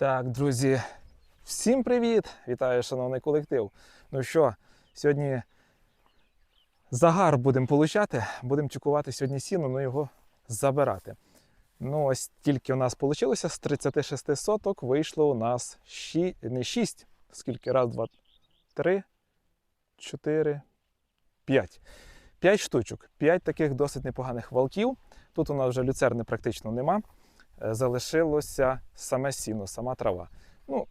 Так, друзі, всім привіт! Вітаю, шановний колектив. Ну що, сьогодні загар будемо получати, будемо чекувати сьогодні сіно, ну його забирати. Ну, ось тільки у нас вийшло з 36 соток, вийшло у нас 6, не 6, скільки? Раз, два, три, чотири, п'ять. П'ять штучок, п'ять таких досить непоганих валків. Тут у нас вже люцерни практично нема. Е, залишилося саме сіно, сама трава. Ну,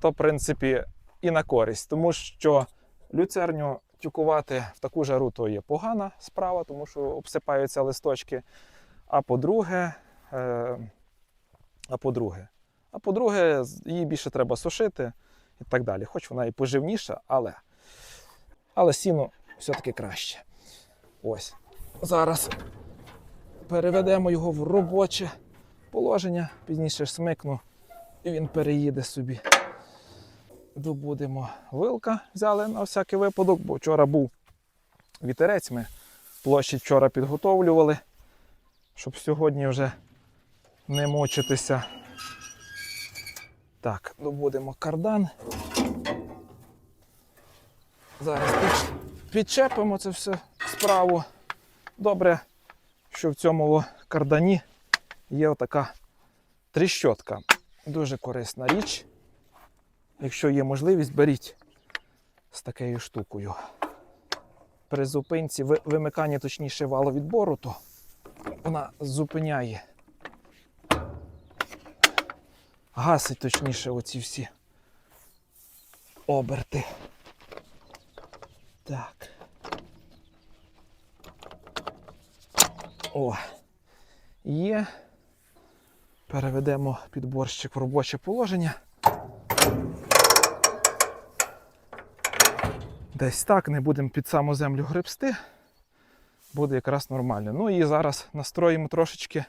то, в принципі, і на користь, тому що люцерню тюкувати в таку жару то є погана справа, тому що обсипаються листочки. А по-друге, е, а по-друге, а по-друге, її більше треба сушити і так далі. Хоч вона і поживніша, але, але сіно все-таки краще. Ось. Зараз переведемо його в робоче положення, пізніше смикну, і він переїде собі. Добудемо вилка, взяли на всякий випадок, бо вчора був вітерець. Ми площі вчора підготовлювали, щоб сьогодні вже не мучитися. Так, добудемо кардан. Зараз підчепимо це все справу. Добре, що в цьому кардані є отака тріщотка. Дуже корисна річ. Якщо є можливість, беріть з такою штукою. При зупинці, ви- вимиканні точніше валовідбору, то вона зупиняє. Гасить точніше оці всі оберти. Так. О, є. Переведемо підборщик в робоче положення. Десь так, не будемо під саму землю гребсти. Буде якраз нормально. Ну і зараз настроїмо трошечки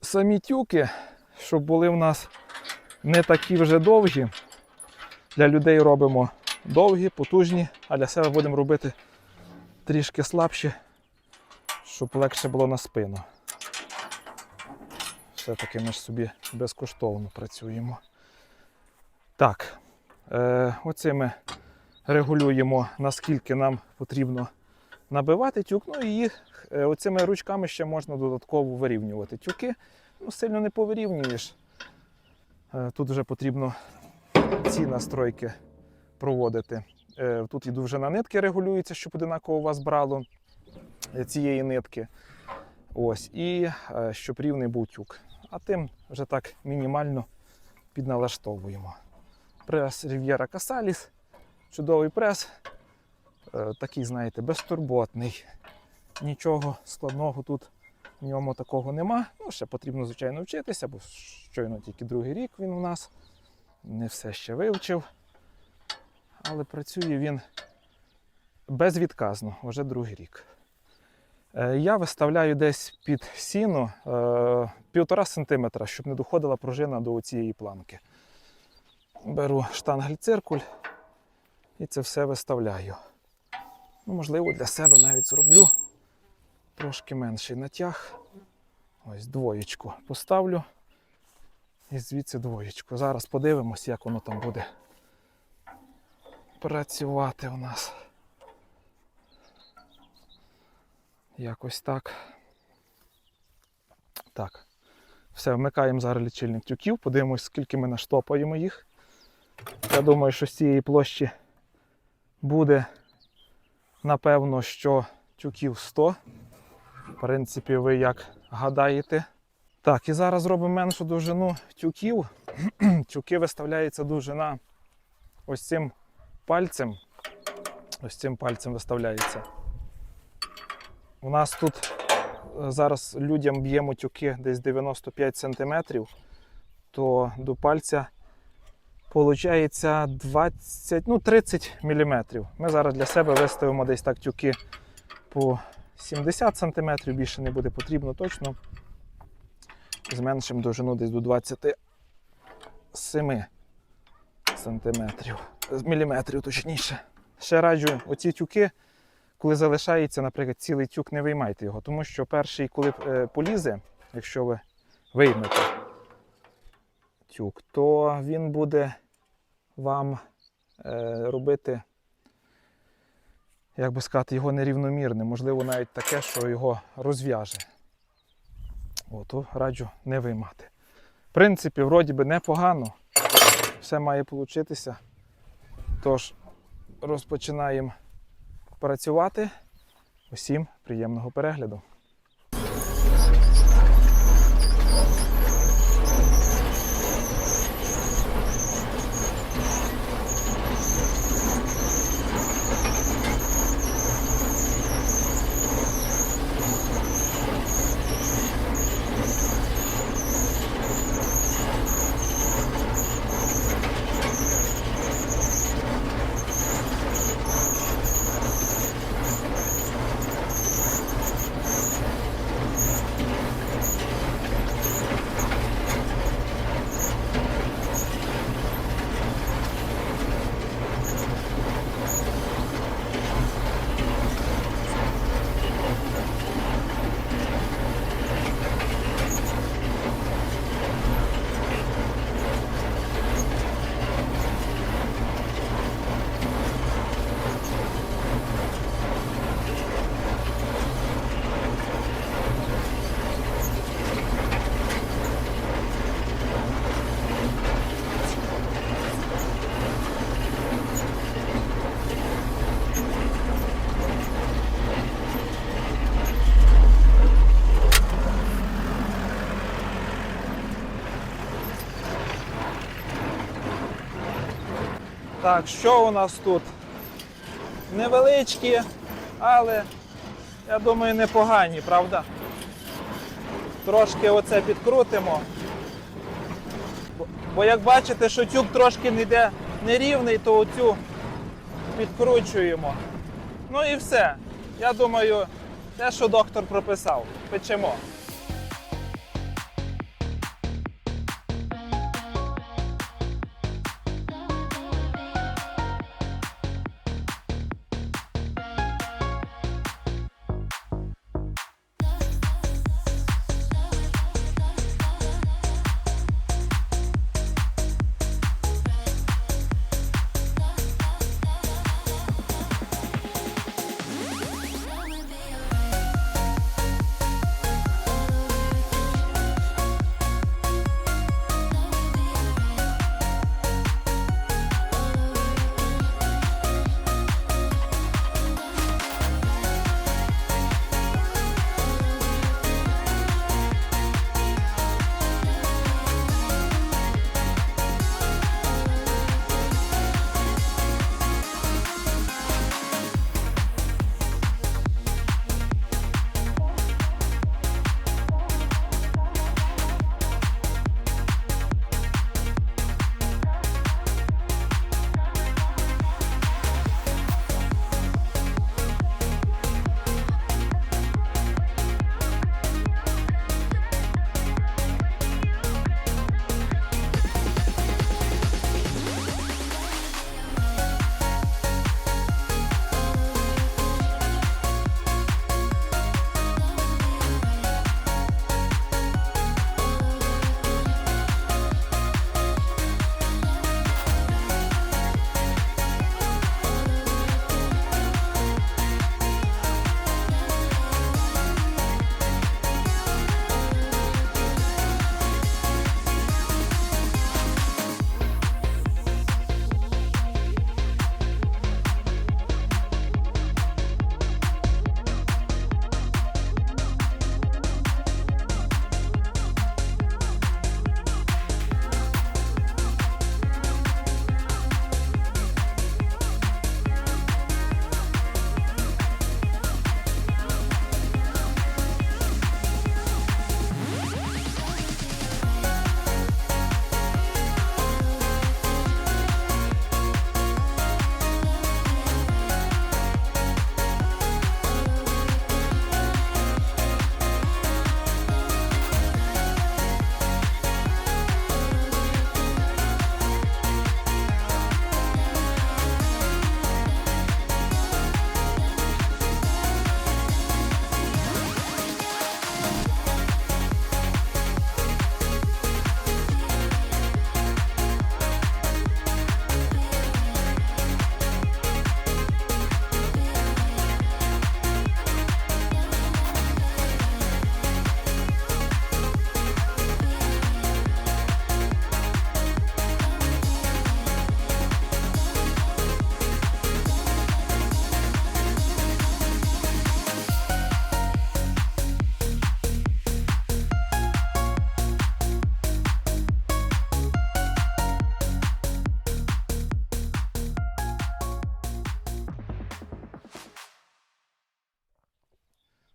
самі тюки, щоб були в нас не такі вже довгі. Для людей робимо довгі, потужні, а для себе будемо робити трішки слабші, щоб легше було на спину. Все-таки ми ж собі безкоштовно працюємо. Так, е, оцими регулюємо, наскільки нам потрібно набивати тюк. Ну і їх е, оцими ручками ще можна додатково вирівнювати тюки. Ну, сильно не повирівнюєш. Е, тут вже потрібно ці настройки проводити. Е, тут і довжина нитки регулюється, щоб одинаково вас брало е, цієї нитки. Ось, і е, щоб рівний був тюк. А тим вже так мінімально підналаштовуємо. Прес Riviera Casalis. Чудовий прес. Е, Такий, знаєте, безтурботний. Нічого складного тут в ньому такого нема. Ну, ще потрібно, звичайно, вчитися, бо щойно тільки другий рік він у нас. Не все ще вивчив. Але працює він безвідказно, вже другий рік. Е, Я виставляю десь під сіно е, півтора сантиметра, щоб не доходила пружина до цієї планки. Беру штангель-циркуль і це все виставляю. Ну, можливо, для себе навіть зроблю трошки менший натяг. Ось двоєчку поставлю. І звідси двоєчку. Зараз подивимось, як воно там буде працювати у нас. Якось так. Так. Все, вмикаємо зараз лічильник тюків, подивимось, скільки ми наштопаємо їх. Я думаю, що з цієї площі буде, напевно, що тюків 100. В принципі, ви як гадаєте. Так, і зараз робимо меншу довжину тюків. Тюки виставляється довжина ось цим пальцем. Ось цим пальцем виставляється. У нас тут е, зараз людям б'ємо тюки десь 95 см, то до пальця виходить 20, ну 30 мм. Ми зараз для себе виставимо десь так тюки по 70 см, більше не буде потрібно точно. Зменшимо довжину десь до 27 сантиметрів, міліметрів точніше. Ще раджу оці тюки, коли залишається, наприклад, цілий тюк, не виймайте його, тому що перший, коли е, полізе, якщо ви виймете тюк, то він буде вам е, робити, як би сказати, його нерівномірним. Можливо, навіть таке, що його розв'яже. От, раджу не виймати. В принципі, вроді би непогано. Все має получитися. Тож, розпочинаємо працювати. Усім приємного перегляду. Так, що у нас тут? Невеличкі, але я думаю, непогані, правда? Трошки оце підкрутимо. Бо- як бачите, що тюк трошки не йде нерівний, то оцю підкручуємо. Ну і все. Я думаю, те, що доктор прописав, печемо.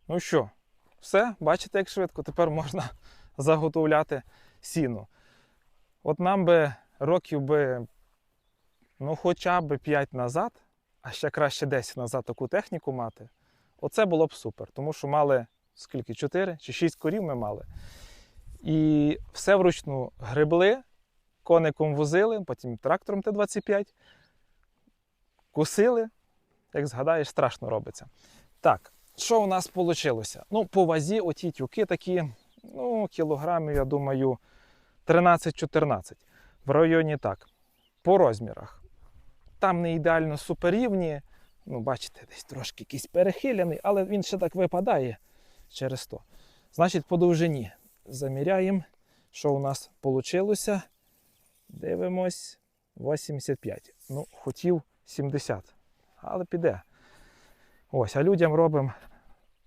Ну що, все, бачите, як швидко тепер можна заготовляти сіно. От нам би років би, ну, хоча б 5 назад, а ще краще 10 назад таку техніку мати, оце було б супер. Тому що мали скільки? 4 чи 6 корів ми мали. І все вручну гребли, коником возили, потім трактором Т-25, косили. Як згадаєш, страшно робиться. Так, що у нас вийшло? Ну, по вазі оті тюки такі, ну, кілограмів, я думаю, 13-14. В районі так. По розмірах. Там не ідеально суперрівні. Ну, бачите, десь трошки якийсь перехилений, але він ще так випадає через то. Значить, по довжині заміряємо, що у нас вийшло. Дивимось 85. Ну, хотів 70, але піде. Ось, а людям робимо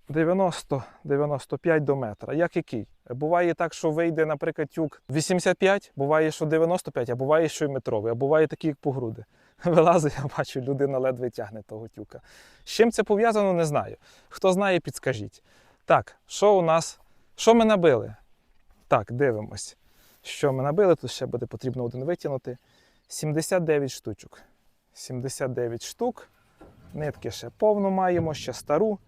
90-95 до метра. Як який? Буває так, що вийде, наприклад, тюк 85, буває, що 95, а буває, що й метровий, а буває такий, як по груди. Вилазить, я бачу, людина ледве тягне того тюка. З чим це пов'язано, не знаю. Хто знає, підскажіть. Так, що у нас? Що ми набили? Так, дивимось. Що ми набили? Тут ще буде потрібно один витягнути. 79 штучок. 79 штук. Нитки ще повно маємо, ще стару.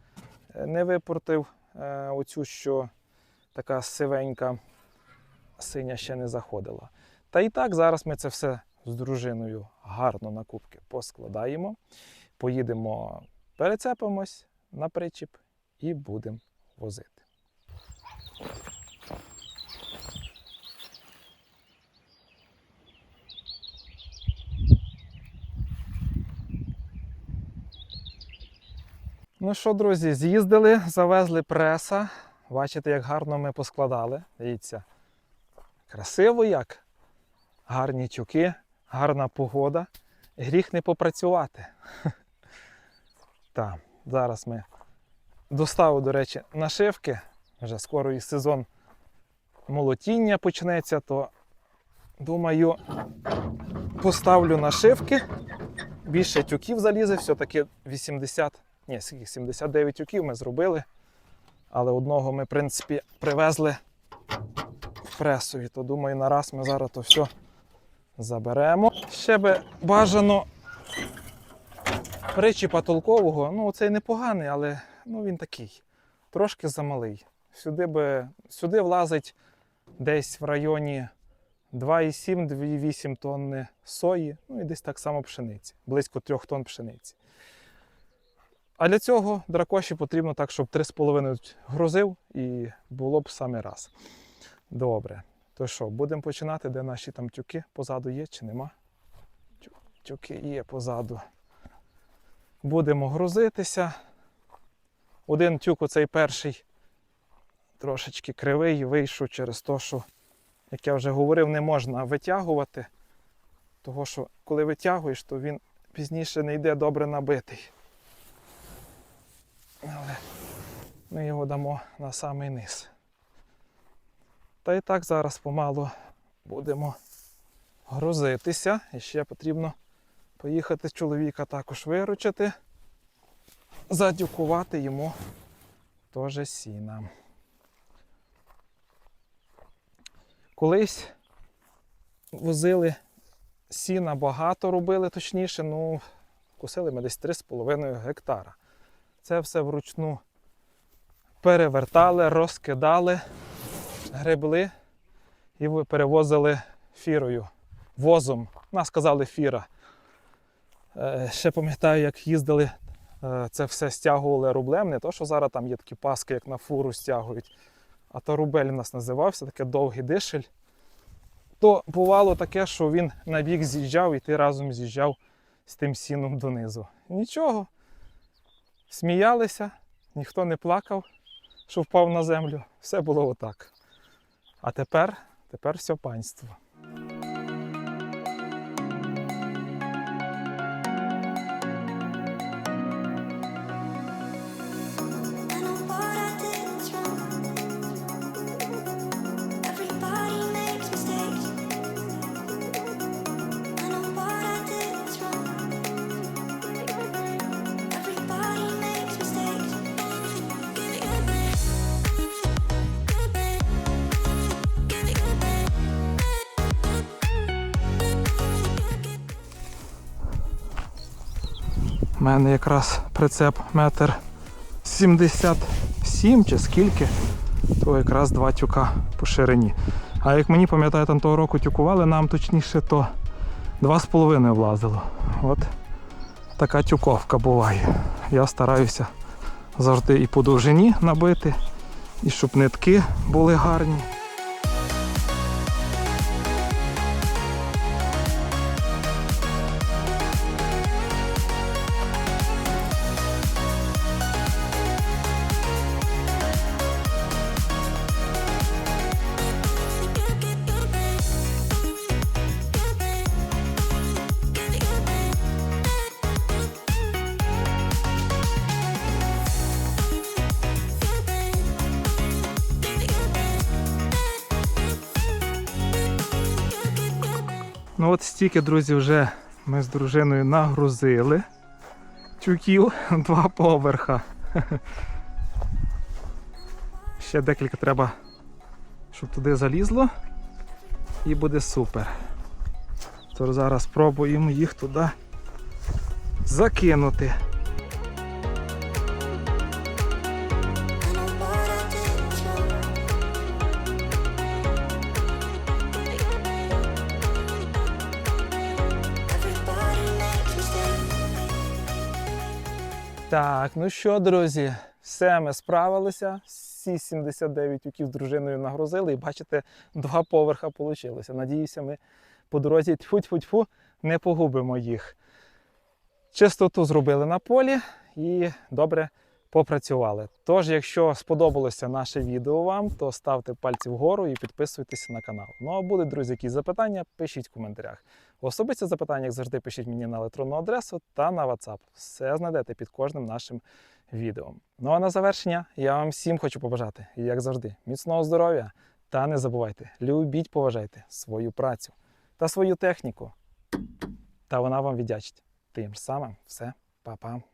Е, Не випортив е, оцю, що така сивенька, синя ще не заходила. Та і так, зараз ми це все з дружиною гарно на кубки поскладаємо. Поїдемо, перецепимось на причіп і будемо возити. Ну що, друзі, з'їздили, завезли преса. Бачите, як гарно ми поскладали. Дивіться. Красиво як. Гарні тюки, гарна погода. Гріх не попрацювати. Так, зараз ми доставив, до речі, нашивки. Вже скоро і сезон молотіння почнеться, то думаю, поставлю нашивки. Більше тюків залізе, все-таки 80, ні, 79 тюків ми зробили. Але одного ми, в принципі, привезли в пресові, то думаю, на раз ми зараз то все заберемо. Ще би бажано причіпа толкового. Ну, цей непоганий, але ну, він такий. Трошки замалий. Сюди, би, сюди влазить десь в районі 2,7-2,8 тонни сої, ну і десь так само пшениці, близько 3 тонн пшениці. А для цього дракоші потрібно так, щоб 3,5 грузив і було б саме раз. Добре. То що, будемо починати, де наші там тюки позаду є чи нема? Тю- Тюки є позаду. Будемо грузитися. Один тюк, оцей перший, трошечки кривий, вийшов через те, що, як я вже говорив, не можна витягувати. Того, що коли витягуєш, то він пізніше не йде добре набитий. Але ми його дамо на самий низ. Та і так зараз помалу будемо грузитися. І ще потрібно поїхати чоловіка також виручити, задюкувати йому теж сіна. Колись возили сіна багато робили, точніше, ну, косили ми десь 3,5 гектара. Це все вручну перевертали, розкидали, гребли і перевозили фірою, возом. Нас казали фіра. Е, Ще пам'ятаю, як їздили, е, це все стягували рублем. Не то, що зараз там є такі паски, як на фуру стягують, а то рубель у нас називався, таке довгий дишель. То бувало таке, що він на бік з'їжджав і ти разом з'їжджав з тим сіном донизу. Нічого. Сміялися, ніхто не плакав, що впав на землю. Все було отак. А тепер, тепер все панство. У мене якраз прицеп метр 77 чи скільки, то якраз два тюка по ширині. А як мені пам'ятаю, там того року тюкували нам точніше, то два з половиною влазило. От така тюковка буває. Я стараюся завжди і по довжині набити, і щоб нитки були гарні. Ну от стільки, друзі, вже ми з дружиною нагрузили тюків два поверха. Ще декілька треба, щоб туди залізло. І буде супер. То зараз спробуємо їх туди закинути. Так, ну що, друзі, все ми справилися. Всі 79 тюків з дружиною нагрузили, і бачите, два поверха вийшло. Надіюся, ми по дорозі тьфу-тьфу-тьфу не погубимо їх. Чистоту зробили на полі і добре попрацювали. Тож, якщо сподобалося наше відео вам, то ставте пальці вгору і підписуйтесь на канал. Ну а будуть, друзі, якісь запитання, пишіть в коментарях. Особисті запитання, як завжди, пишіть мені на електронну адресу та на WhatsApp. Все знайдете під кожним нашим відео. Ну а на завершення я вам всім хочу побажати, як завжди, міцного здоров'я. Та не забувайте, любіть, поважайте свою працю та свою техніку. Та вона вам віддячить. Тим самим все, па-па.